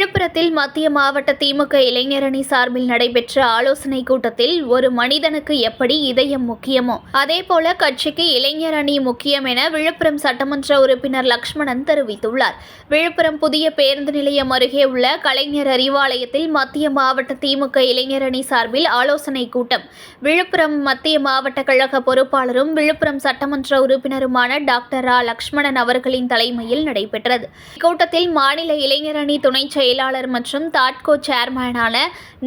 விழுப்புரத்தில் மத்திய மாவட்ட திமுக இளைஞரணி சார்பில் நடைபெற்ற ஆலோசனை கூட்டத்தில் ஒரு மனிதனுக்கு எப்படி இதயம் முக்கியமோ அதேபோல கட்சிக்கு இளைஞர் அணி முக்கியம் என விழுப்புரம் சட்டமன்ற உறுப்பினர் லக்ஷ்மணன் தெரிவித்துள்ளார். விழுப்புரம் புதிய பேருந்து நிலையம் அருகே உள்ள கலைஞர் அறிவாலயத்தில் மத்திய மாவட்ட திமுக இளைஞர் அணி சார்பில் ஆலோசனை கூட்டம். விழுப்புரம் மத்திய மாவட்ட கழக பொறுப்பாளரும் விழுப்புரம் சட்டமன்ற உறுப்பினருமான டாக்டர் ரா லக்ஷ்மணன் அவர்களின் தலைமையில் நடைபெற்றது. இக்கூட்டத்தில் மாநில இளைஞரணி அணி செயலர் செயலாளர் மற்றும் தாட்கோ சேர்மேனான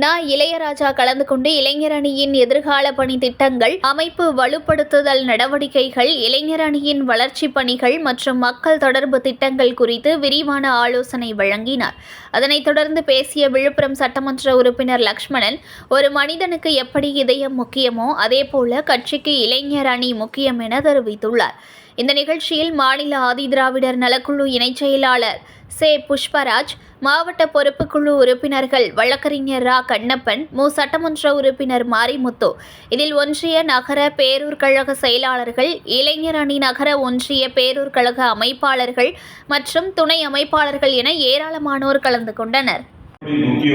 ந இளையராஜா கலந்து கொண்டு இளைஞர் அணியின் எதிர்கால பணி திட்டங்கள் அமைப்பு வலுப்படுத்துதல் நடவடிக்கைகள் இளைஞர் அணியின் வளர்ச்சி பணிகள் மற்றும் மக்கள் தொடர்பு திட்டங்கள் குறித்து விரிவான ஆலோசனை வழங்கினார். அதனைத் தொடர்ந்து பேசிய விழுப்புரம் சட்டமன்ற உறுப்பினர் லக்ஷ்மணன் ஒரு மனிதனுக்கு எப்படி இதயம் முக்கியமோ அதேபோல கட்சிக்கு இளைஞர் அணி முக்கியம் என தெரிவித்துள்ளார். இந்த நிகழ்ச்சியில் மாநில ஆதிதிராவிடர் நலக்குழு இணைச் செயலாளர் சே. புஷ்பராஜ் மாவட்ட பொறுப்புக்குழு உறுப்பினர்கள் வழக்கறிஞர் ரா. கண்ணப்பன் மு. சட்டமன்ற உறுப்பினர் மாரிமுத்து இதில் ஒன்றிய நகர பேரூர் கழக செயலாளர்கள் இளைஞர் அணி நகர ஒன்றிய பேரூர் கழக அமைப்பாளர்கள் மற்றும் துணை அமைப்பாளர்கள் என ஏராளமானோர் கலந்து கொண்டனர். எப்படி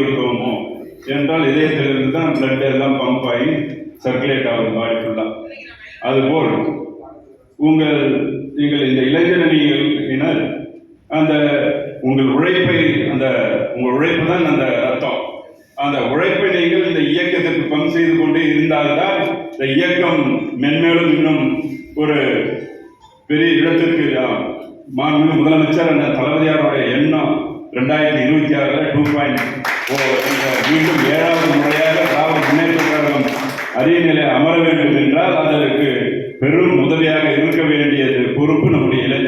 என்றால் இதயத்திலிருந்து தான் பிளட் எல்லாம் பம்ப் ஆகி சர்க்குலேட் ஆகும் பாடி அதுபோல் உங்கள் நீங்கள் இந்த இளைஞரணியினர் அந்த உங்கள் உழைப்பை அந்த உங்கள் உழைப்பு தான் அந்த ரத்தம். அந்த உழைப்பை நீங்கள் இந்த இயக்கத்திற்கு பங்கு செய்து கொண்டே இருந்தால்தான் இந்த இயக்கம் மென்மேலும் இன்னும் ஒரு பெரிய இடத்திற்கு மாண்பு முதலமைச்சர் அந்த தளபதியாருடைய எண்ணம் ரெண்டாயிரத்தி இருபத்தி ஆறுல டூ பாயிண்ட் மீண்டும் ஏழாவது முறையாக திராவிட முன்னேற்ற கழகம் அரிய நிலை அமர வேண்டும் என்றால் அதற்கு பெரும் உதவியாக இருக்க வேண்டியது பொறுப்பு நம்முடைய இளைஞர்